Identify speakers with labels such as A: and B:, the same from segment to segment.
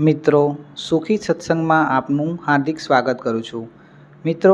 A: મિત્રો, સુખી સત્સંગમાં આપનું હાર્દિક સ્વાગત કરું છું. મિત્રો,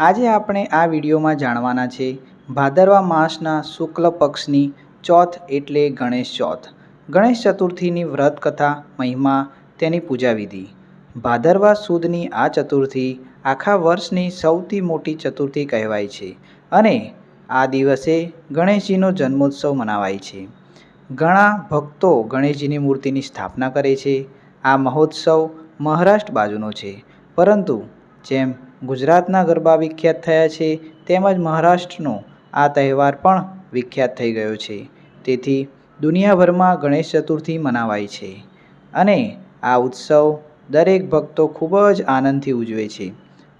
A: આજે આપણે આ વિડીયોમાં જાણવાના છે, ભાદરવા માસના શુક્લ પક્ષની ચોથ એટલે ગણેશ ચોથ. ગણેશ ચતુર્થીની વ્રત કથા મહિમા, તેની પૂજા વિધિ ભાદરવા સુદની આ ચતુર્થી આખા વર્ષની સૌથી મોટી ચતુર્થી કહેવાય છે અને આ દિવસે ગણેશજીનો જન્મોત્સવ મનાવાય છે. ઘણા ભક્તો ગણેશજીની મૂર્તિની સ્થાપના કરે છે આ મહોત્સવ મહારાષ્ટ્ર બાજુનો છે. પરંતુ જેમ ગુજરાતના ગરબા વિખ્યાત થયા છે, તેમજ મહારાષ્ટ્રનો આ તહેવાર પણ વિખ્યાત થઈ ગયો છે. તેથી દુનિયાભરમાં ગણેશ ચતુર્થી મનાવાય છે. અને આ ઉત્સવ દરેક ભક્તો ખૂબ જ આનંદથી ઉજવે છે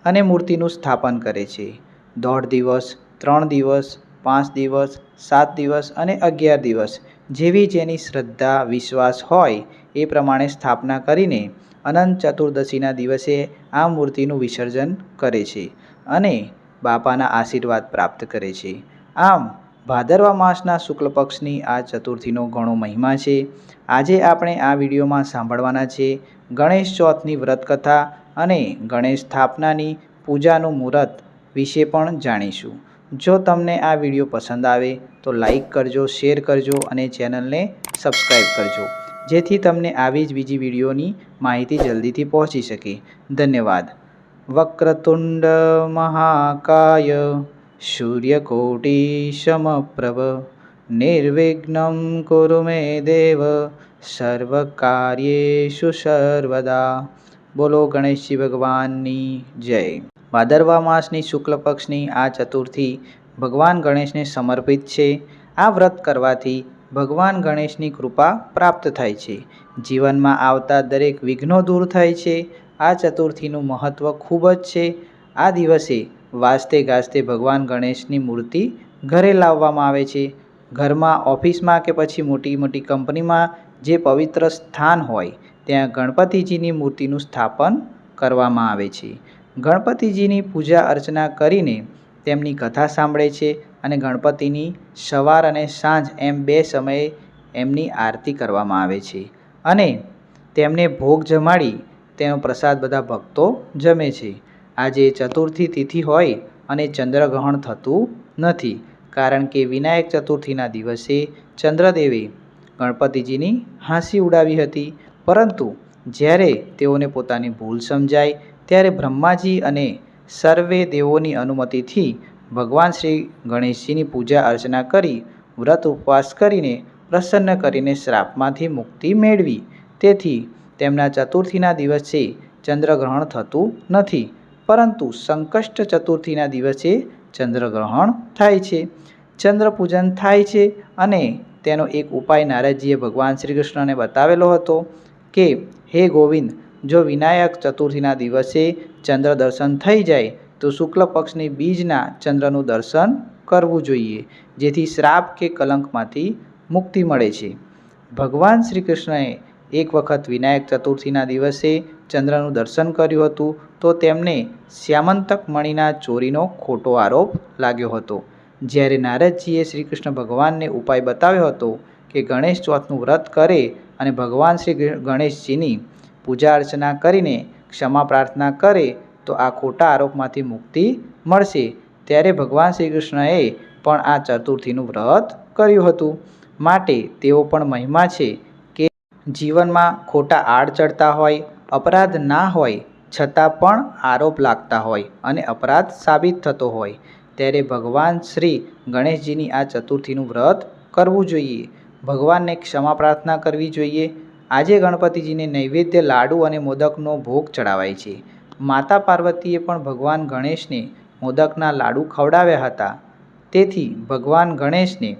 A: અને મૂર્તિનું સ્થાપન કરે છે. દોઢ દિવસ, ત્રણ દિવસ પાંચ દિવસ, સાત દિવસ અને અગિયાર દિવસ. જેવી જેની શ્રદ્ધા, વિશ્વાસ હોય, એ પ્રમાણે સ્થાપના કરીને અનંત ચતુર્દશીના દિવસે આ મૂર્તિનું વિસર્જન કરે છે અને બાપાના આશીર્વાદ પ્રાપ્ત કરે છે. આમ, ભાદરવા માસના શુક્લ પક્ષની આ ચતુર્થીનો ઘણો મહિમા છે. આજે આપણે આ વિડીયોમાં સાંભળવાના છે ગણેશ ચોથની વ્રતકથા અને ગણેશ સ્થાપનાની પૂજાનું મુહૂર્ત વિશે પણ જાણીશું. જો તમને આ વીડિયો પસંદ આવે તો લાઈક કરજો, શેર કરજો અને ચેનલને સબસ્ક્રાઈબ કરજો. જેથી તમને આવી જ બીજી વિડીયોની માહિતી જલ્દીથી પહોંચી શકે. ધન્યવાદ. વક્રતુંડ મહાકાય સૂર્યકોટી સમપ્રભ નિર્વિઘ્ન કુરુ મે દેવ. સર્વકાર્યેષુ સર્વદા. બોલો ગણેશજી ભગવાનની જય. ભાદરવા માસની શુક્લ પક્ષની આ ચતુર્થી ભગવાન ગણેશને સમર્પિત છે. આ વ્રત કરવાથી ભગવાન ગણેશની કૃપા પ્રાપ્ત થાય છે. જીવનમાં આવતા દરેક વિઘ્નો દૂર થાય છે. આ ચતુર્થીનું મહત્ત્વ ખૂબ જ છે. આ દિવસે વાજતે ગાજતે ભગવાન ગણેશની મૂર્તિ ઘરે લાવવામાં આવે છે. ઘરમાં ઓફિસમાં કે પછી મોટી મોટી કંપનીમાં જે પવિત્ર સ્થાન હોય, ત્યાં ગણપતિજીની મૂર્તિનું સ્થાપન કરવામાં આવે છે. ગણપતિજીની પૂજા અર્ચના કરીને તેમની કથા સાંભળે છે અને ગણપતિની સવાર અને સાંજ એમ બે સમયે એમની આરતી કરવામાં આવે છે. અને તેમને ભોગ જમાડી તેનો પ્રસાદ બધા ભક્તો જમે છે. આજે ચતુર્થી તિથિ હોય અને ચંદ્રગ્રહણ થતું નથી, કારણ કે વિનાયક ચતુર્થીના દિવસે ચંદ્રદેવે ગણપતિજીની હાંસી ઉડાવી હતી. પરંતુ જ્યારે તેઓને પોતાની ભૂલ સમજાય ત્યારે બ્રહ્માજી અને સર્વે દેવોની અનુમતિથી ભગવાન શ્રી ગણેશજીની પૂજા અર્ચના કરી વ્રત ઉપવાસ કરીને પ્રસન્ન કરીને શ્રાપમાંથી મુક્તિ મેળવી. તેથી તેમના ચતુર્થીના દિવસે ચંદ્રગ્રહણ થતું નથી, પરંતુ સંકષ્ટ ચતુર્થીના દિવસે ચંદ્રગ્રહણ થાય છે. ચંદ્રપૂજન થાય છે અને તેનો એક ઉપાય નારદજીએ ભગવાન શ્રી કૃષ્ણને બતાવેલો હતો કે, હે ગોવિંદ જો વિનાયક ચતુર્થીના દિવસે ચંદ્ર દર્શન થઈ જાય, તો શુક્લ પક્ષની બીજના ચંદ્રનું દર્શન કરવું જોઈએ, જેથી શ્રાપ કે કલંકમાંથી મુક્તિ મળે છે. ભગવાન શ્રી કૃષ્ણએ એક વખત વિનાયક ચતુર્થીના દિવસે ચંદ્રનું દર્શન કર્યું હતું, તો તેમને શ્યામંતક મણીના ચોરીનો ખોટો આરોપ લાગ્યો હતો. જ્યારે નારદજીએ શ્રી કૃષ્ણ ભગવાનને ઉપાય બતાવ્યો હતો કે ગણેશ ચોથનું વ્રત કરે અને ભગવાન શ્રી ગણેશજીની પૂજા અર્ચના કરીને ક્ષમા પ્રાર્થના કરે તો આ ખોટા આરોપમાંથી મુક્તિ મળશે. ત્યારે ભગવાન શ્રી કૃષ્ણએ પણ આ ચતુર્થીનું વ્રત કર્યું હતું. માટે તેઓ પણ મહિમા છે કે જીવનમાં ખોટા આડ ચડતા હોય, અપરાધ ના હોય, છતાં પણ આરોપ લાગતા હોય અને અપરાધ સાબિત થતો હોય. ત્યારે ભગવાન શ્રી ગણેશજીની આ ચતુર્થીનું વ્રત કરવું જોઈએ. ભગવાનને ક્ષમા પ્રાર્થના કરવી જોઈએ. આજે ગણપતિજીને નૈવેદ્ય, લાડુ અને મોદકનો ભોગ ચડાવાય છે. માતા પાર્વતીએ પણ ભગવાન ગણેશને મોદકના લાડુ ખવડાવ્યા હતા. તેથી ભગવાન ગણેશને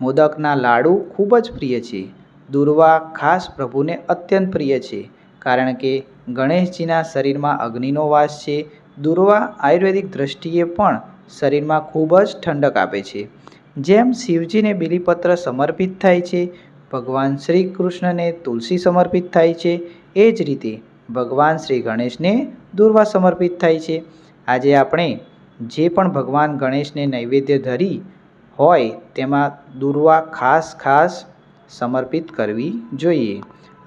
A: મોદકના લાડુ ખૂબ જ પ્રિય છે. દુર્વા ખાસ પ્રભુને અત્યંત પ્રિય છે, કારણ કે ગણેશજીના શરીરમાં અગ્નિનો વાસ છે. દુર્વા આયુર્વેદિક દ્રષ્ટિએ પણ શરીરમાં ખૂબ જ ઠંડક આપે છે. જેમ શિવજીને બિલીપત્ર સમર્પિત થાય છે ભગવાન શ્રી કૃષ્ણને તુલસી સમર્પિત થાય છે. એ જ રીતે ભગવાન શ્રી ગણેશને દુર્વા સમર્પિત થાય છે. આજે આપણે જે પણ ભગવાન ગણેશને નૈવેદ્ય ધરી હોય તેમાં દુર્વા ખાસ ખાસ સમર્પિત કરવી જોઈએ.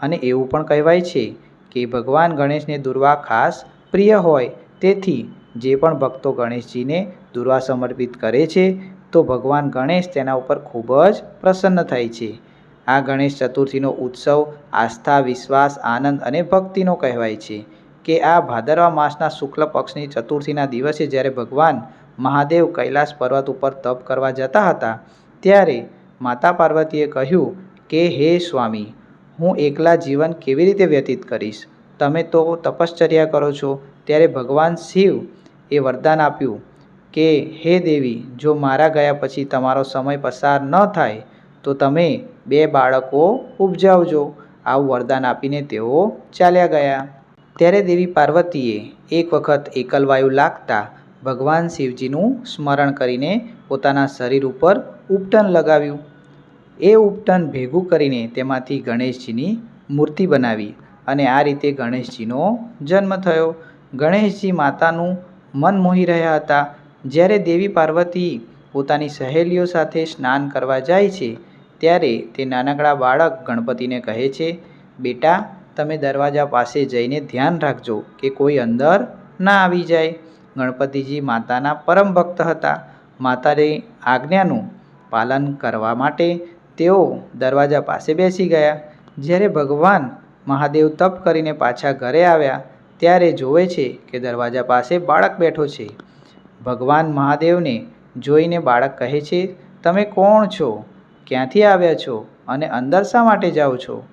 A: અને એવું પણ કહેવાય છે કે ભગવાન ગણેશને દુર્વા ખાસ પ્રિય હોય તેથી જે પણ ભક્તો ગણેશજીને દુર્વા સમર્પિત કરે છે તો ભગવાન ગણેશ તેના ઉપર ખૂબ જ પ્રસન્ન થાય છે. આ ગણેશ ચતુર્થીનો ઉત્સવ આસ્થા, વિશ્વાસ, આનંદ અને ભક્તિનો કહેવાય છે કે આ ભાદરવા માસના શુક્લ પક્ષની ચતુર્થીના દિવસે જ્યારે ભગવાન મહાદેવ કૈલાસ પર્વત ઉપર તપ કરવા જતા હતા, ત્યારે માતા પાર્વતીએ કહ્યું કે, હે સ્વામી, હું એકલા જીવન કેવી રીતે વ્યતીત કરીશ? તમે તો તપશ્ચર્યા કરો છો. ત્યારે ભગવાન શિવ એ વરદાન આપ્યું કે, હે દેવી, જો મારા ગયા પછી તમારો સમય પસાર ન થાય, તો તમે બે બાળકો ઉપજાવજો. આવું વરદાન આપીને તેઓ ચાલ્યા ગયા. ત્યારે દેવી પાર્વતીએ એક વખત એકલવાયુ લાગતા ભગવાન શિવજીનું સ્મરણ કરીને પોતાના શરીર ઉપર ઉપટન લગાવ્યું. એ ઉપટન ભેગું કરીને તેમાંથી ગણેશજીની મૂર્તિ બનાવી અને આ રીતે ગણેશજીનો જન્મ થયો. ગણેશજી માતાનું મન મોહી રહ્યા હતા. જ્યારે દેવી પાર્વતી પોતાની સહેલીઓ સાથે સ્નાન કરવા જાય છે ત્યારે તે નાનકડા બાળક ગણપતિને કહે છે, બેટા, તમે દરવાજા પાસે જઈને ધ્યાન રાખજો કે કોઈ અંદર ના આવી જાય. ગણપતિજી માતાના પરમ ભક્ત હતા. માતાની આજ્ઞાનું પાલન કરવા માટે તેઓ દરવાજા પાસે બેસી ગયા. જ્યારે ભગવાન મહાદેવ તપ કરીને પાછા ઘરે આવ્યા, ત્યારે જોવે છે કે દરવાજા પાસે બાળક બેઠો છે. ભગવાન મહાદેવને જોઈને બાળક કહે છે, તમે કોણ છો? ક્યાંથી આવ્યા છો અને અંદર શા માટે જાઓ છો?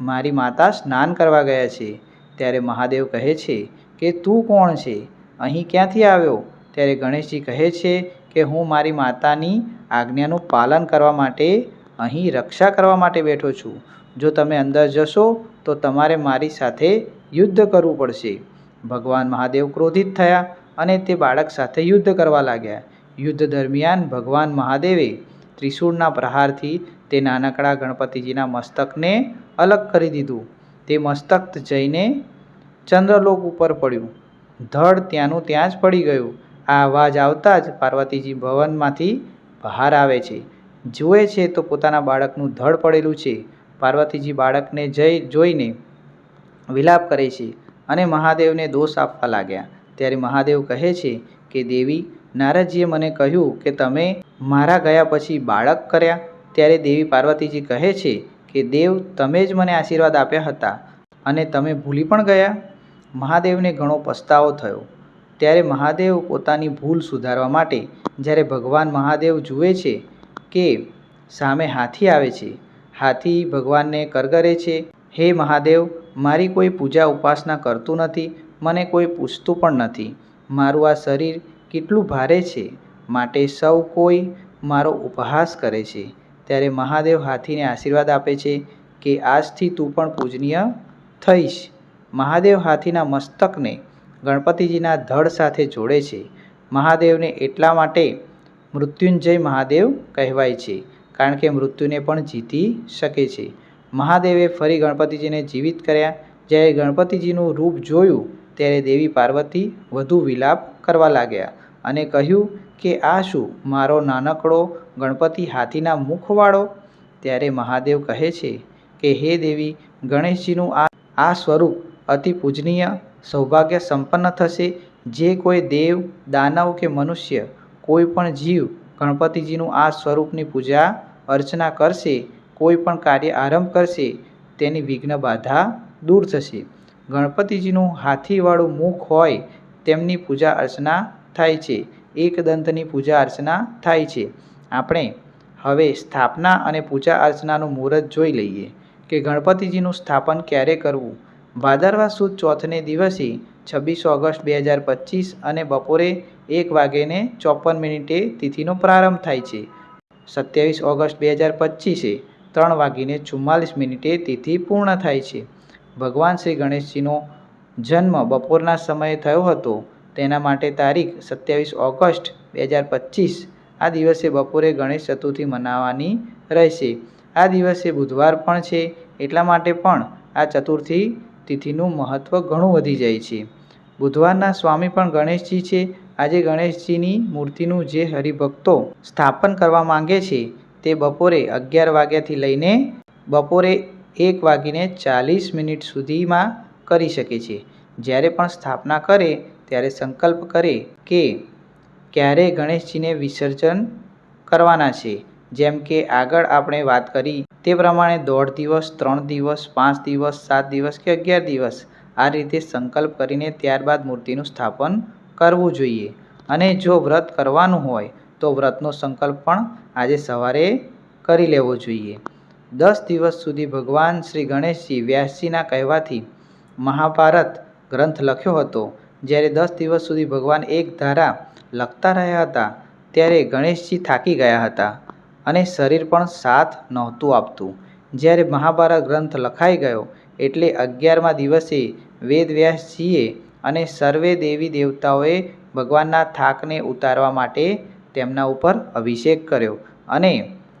A: મારી માતા સ્નાન કરવા ગયા છે. ત્યારે મહાદેવ કહે છે કે તું કોણ છે? અહીં ક્યાંથી આવ્યો? ત્યારે ગણેશજી કહે છે કે હું મારી માતાની આજ્ઞાનું પાલન કરવા માટે અહીં રક્ષા કરવા માટે બેઠો છું. જો તમે અંદર જશો, તો તમારે મારી સાથે યુદ્ધ કરવું પડશે. ભગવાન મહાદેવ ક્રોધિત થયા અને તે બાળક સાથે યુદ્ધ કરવા લાગ્યા. યુદ્ધ દરમિયાન ભગવાન મહાદેવે ત્રિશૂળના પ્રહારથી તે નાનકડા ગણપતિજીના મસ્તકને અલગ કરી દીધું. તે મસ્તક જઈને ચંદ્રલોક ઉપર પડ્યું. ધડ ત્યાંનું ત્યાં જ પડી ગયું. આ અવાજ આવતા જ પાર્વતીજી ભવનમાંથી બહાર આવે છે. જુએ છે તો પોતાના બાળકનું ધડ પડેલું છે. પાર્વતીજી બાળકને જઈ જોઈને વિલાપ કરે છે અને મહાદેવને દોષ આપવા લાગ્યા. ત્યારે મહાદેવ કહે છે કે, દેવી નારદજીએ મને કહ્યું કે તમે મારા ગયા પછી બાળક કર્યા? ત્યારે દેવી પાર્વતીજી કહે છે કે, દેવ, તમે જ મને આશીર્વાદ આપ્યા હતા અને તમે ભૂલી પણ ગયા મહાદેવને ઘણો પસ્તાવો થયો. ત્યારે મહાદેવ પોતાની ભૂલ સુધારવા માટે જ્યારે ભગવાન મહાદેવ જુએ છે કે સામે હાથી આવે છે, હાથી ભગવાનને કરગરે છે, હે મહાદેવ, મારી કોઈ પૂજા ઉપાસના કરતું નથી, મને કોઈ પૂછતું પણ નથી. મારું આ શરીર કેટલું ભારે છે માટે સૌ કોઈ મારો ઉપહાસ કરે છે. ત્યારે મહાદેવ હાથીને આશીર્વાદ આપે છે કે આજથી તું પણ પૂજનીય થઈશ. મહાદેવ હાથીના મસ્તકને ગણપતિજીના ધડ સાથે જોડે છે. મહાદેવને એટલા માટે મૃત્યુંજય મહાદેવ કહેવાય છે, કારણ કે મૃત્યુને પણ જીતી શકે છે. મહાદેવે ફરી ગણપતિજીને જીવિત કર્યા. જ્યારે ગણપતિજીનું રૂપ જોયું, ત્યારે દેવી પાર્વતી વધુ વિલાપ કરવા લાગ્યા અને કહ્યું કે, આ શું? મારો નાનકડો ગણપતિ હાથીના મુખવાળો? ત્યારે મહાદેવ કહે છે કે, હે દેવી, ગણેશજીનું આ આ સ્વરૂપ અતિ પૂજનીય સૌભાગ્ય સંપન્ન થશે. જે કોઈ દેવ, દાનવ કે મનુષ્ય કોઈ પણ જીવ ગણપતિજીનું આ સ્વરૂપની પૂજા, અર્ચના કરશે, કોઈ પણ કાર્ય આરંભ કરશે, તેની વિઘ્ન બાધા દૂર થશે. ગણપતિજીનું હાથીવાળું મુખ હોય તેમની પૂજા અર્ચના થાય છે. એકદંતની પૂજા અર્ચના થાય છે. આપણે હવે સ્થાપના અને પૂજા અર્ચનાનું મુહૂર્ત જોઈ લઈએ કે ગણપતિજીનું સ્થાપન ક્યારે કરવું. ભાદરવા સુદ ચોથને દિવસે છવ્વીસ ઓગસ્ટ બે હજાર પચીસ અને બપોરે એક વાગ્યે ચોપન મિનિટે તિથિનો પ્રારંભ થાય છે. સત્યાવીસ ઓગસ્ટ બે હજાર પચીસે ત્રણ વાગીને ચુમ્માલીસ મિનિટે તિથિ પૂર્ણ થાય છે. ભગવાન શ્રી ગણેશજીનો જન્મ બપોરના સમયે થયો હતો. તેના માટે તારીખ સત્યાવીસ ઓગસ્ટ બે હજાર પચીસ. આ દિવસે બપોરે ગણેશ ચતુર્થી મનાવવાની રહેશે. આ દિવસે બુધવાર પણ છે, એટલા માટે પણ આ ચતુર્થી તિથિનું મહત્ત્વ ઘણું વધી જાય છે. બુધવારના સ્વામી પણ ગણેશજી છે. આજે ગણેશજીની મૂર્તિનું જે હરિભક્તો સ્થાપન કરવા માંગે છે, તે બપોરે અગિયાર વાગ્યાથી લઈને બપોરે એક વાગીને ચાલીસ મિનિટ સુધીમાં કરી શકે છે. જ્યારે પણ સ્થાપના કરે, ત્યારે સંકલ્પ કરે કે ક્યારે ગણેશજીને વિસર્જન કરવાના છે. જેમ કે આગળ આપણે વાત કરી તે પ્રમાણે દોઢ દિવસ, ત્રણ દિવસ, પાંચ દિવસ, સાત દિવસ કે અગિયાર દિવસ આ રીતે સંકલ્પ કરીને ત્યારબાદ મૂર્તિનું સ્થાપન કરવું જોઈએ. અને જો વ્રત કરવાનું હોય, તો વ્રતનો સંકલ્પ પણ આજે સવારે કરી લેવો જોઈએ. દસ દિવસ સુધી ભગવાન શ્રી ગણેશજી વ્યાસજીના કહેવાથી મહાભારત ગ્રંથ લખ્યો હતો. જ્યારે દસ દિવસ સુધી ભગવાન એક ધારા લખતા રહ્યા હતા, ત્યારે ગણેશજી થાકી ગયા હતા અને શરીર પણ સાથ નહોતું આપતું. જ્યારે મહાભારત ગ્રંથ લખાઈ ગયો, એટલે અગિયારમા દિવસે વેદવ્યાસજીએ અને સર્વે દેવી દેવતાઓએ ભગવાનના થાકને ઉતારવા માટે તેમના ઉપર અભિષેક કર્યો અને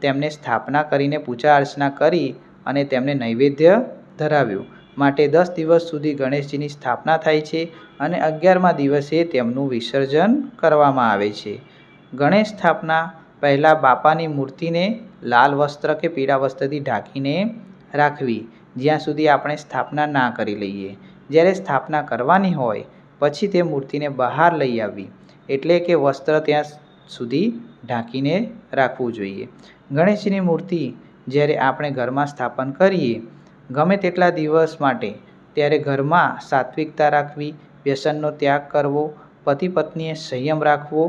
A: તેમને સ્થાપના કરીને પૂજા અર્ચના કરી અને તેમને નૈવેદ્ય ધરાવ્યું. માટે દસ દિવસ સુધી ગણેશજીની સ્થાપના થાય છે અને અગિયારમા દિવસે તેમનું વિસર્જન કરવામાં આવે છે. ગણેશ સ્થાપના પહેલાં બાપાની મૂર્તિને લાલ વસ્ત્ર કે પીળા વસ્ત્રથી ઢાંકીને રાખવી, જ્યાં સુધી આપણે સ્થાપના ના કરી લઈએ. જ્યારે સ્થાપના કરવાની હોય, પછી તે મૂર્તિને બહાર લઈ આવવી, એટલે કે વસ્ત્ર ત્યાં સુધી ઢાંકીને રાખવું જોઈએ. ગણેશજીની મૂર્તિ જ્યારે આપણે ઘરમાં સ્થાપન કરીએ ગમે તેટલા દિવસ માટે, ત્યારે ઘરમાં સાત્વિકતા રાખવી, વ્યસનનો ત્યાગ કરવો પતિ પત્નીએ સંયમ રાખવો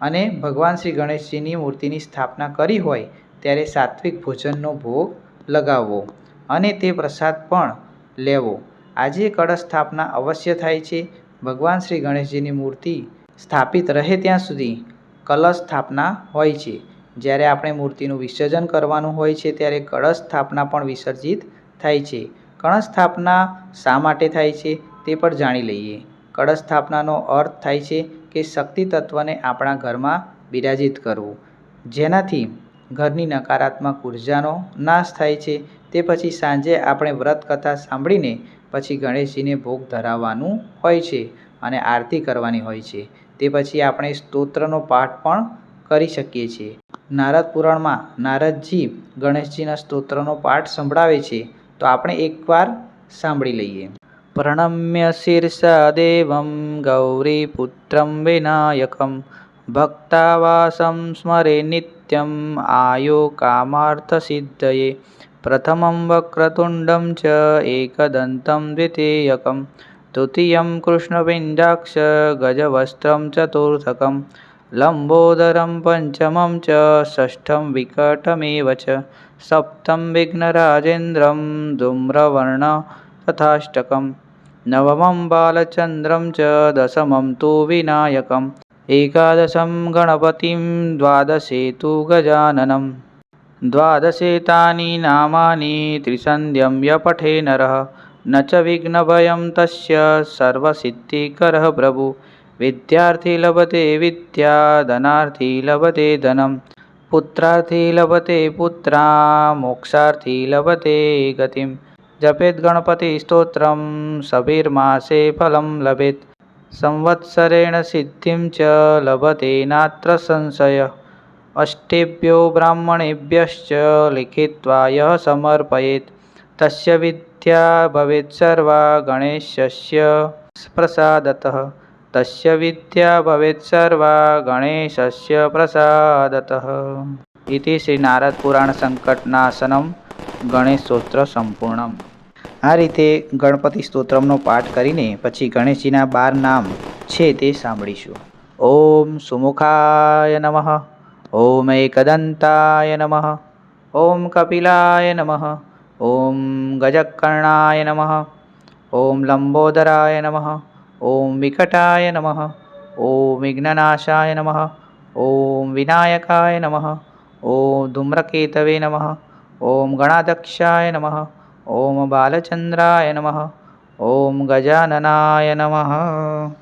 A: અને ભગવાન શ્રી ગણેશજીની મૂર્તિની સ્થાપના કરી હોય, ત્યારે સાત્વિક ભોજનનો ભોગ લગાવવો અને તે પ્રસાદ પણ લેવો. આજે કળશ સ્થાપના અવશ્ય થાય છે. ભગવાન શ્રી ગણેશજીની મૂર્તિ સ્થાપિત રહે ત્યાં સુધી કલશ સ્થાપના હોય છે. જ્યારે આપણે મૂર્તિનું વિસર્જન કરવાનું હોય છે, ત્યારે કળશ સ્થાપના પણ વિસર્જિત થાય છે. કળશ સ્થાપના શા માટે થાય છે તે પણ જાણી લઈએ. કળશ સ્થાપનાનો અર્થ થાય છે કે શક્તિ તત્વને આપણા ઘરમાં બિરાજિત કરવું. જેનાથી ઘરની નકારાત્મક ઉર્જાનો નાશ થાય છે. તે પછી સાંજે આપણે વ્રત કથા સાંભળીને પછી ગણેશજીને ભોગ ધરાવવાનું હોય છે અને આરતી કરવાની હોય છે. તે પછી આપણે સ્તોત્રનો પાઠ પણ કરી શકીએ છીએ. નારદ પુરાણમાં નારદજી ગણેશજીના સ્તોત્રનો પાઠ સંભળાવે છે. તો આપણે એકવાર સાંભળી લઈએ. પ્રણમ્ય શીર્ષા દેવમ ગૌરીપુત્રમ વિનાયકમ, ભક્તાવાસમ સ્મરે નિત્યમ, આયો કામાર્થસિદ્ધયે પ્રથમં વક્રતુંડમ ચ એકદંતમ દ્વિતીયકમ તૃતીયં કૃષ્ણપિંડાક્ષ, ગજવસ્ત્રમ ચતુર્થકમ लम्बोदरं पञ्चमं च षष्ठं विकटमेव च सप्तं विघ्नराजेन्द्रं धूम्रवर्ण तथाष्टकं नवमं बालचन्द्रं च दशमं तु विनायकम् एकादशं गणपतिं द्वादशे तु गजाननं द्वादशे तानि नामानि त्रिसन्ध्यं यपठे नरः न च विघ्नभयं तस्य सर्वसिद्धिकरः प्रभुः। વિદ્યાર્થી લભતે વિદ્યા ધનાર્થી લભતે ધનમ પુત્રાર્થી લભતે પુત્રા મોક્ષાર્થી લભતે ગતિમ જપેત ગણપતિ સ્તોત્રમ સભીર્માસે ફલમ લભેત સંવત્સરેણ સિદ્ધિમ ચ લભતે નાત્ર સંશય અષ્ટેભ્યો બ્રાહ્મણેભ્યશ્ચ લિખિત્વા યઃ સમર્પયેત તસ્ય વિદ્યા ભવેત સર્વા ગણેશસ્ય પ્રસાદતઃ તસ્ય વિદ્યા ભવેત સર્વા ગણેશસ્ય પ્રસાદત ઇતિ શ્રી નારદ પુરાણ સંકટનાશનમ ગણેશ સ્તોત્ર સંપૂર્ણમ આ રીતે ગણપતિ સ્તોત્રમનો પાઠ કરીને પછી ગણેશજીના બાર નામ છે તે સાંભળીશું. ઓમ સુમુખાય નમઃ, ઓમ એકદંતાય નમઃ, ઓમ કપિલાય નમઃ, ઓમ ગજકર્ણાય નમઃ, ઓમ લંબોદરાય નમઃ ઓમ વિકટાય નમઃ ઓમ વિઘ્નનાશાય નમઃ ઓમ વિનાયકાય નમઃ ઓમ ધૂમ્રકેતવે નમઃ ઓમ ગણાધક્ષાય નમઃ ઓમ બાલચંદ્રાય નમઃ ઓમ ગજાનનાય નમઃ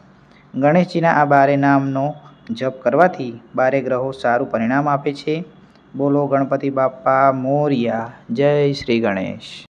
A: ગણેશજીના આ બારે નામનો જપ કરવાથી બારે ગ્રહો સારું પરિણામ આપે છે. બોલો ગણપતિ બાપ્પા મોર્યા, જય શ્રી ગણેશ.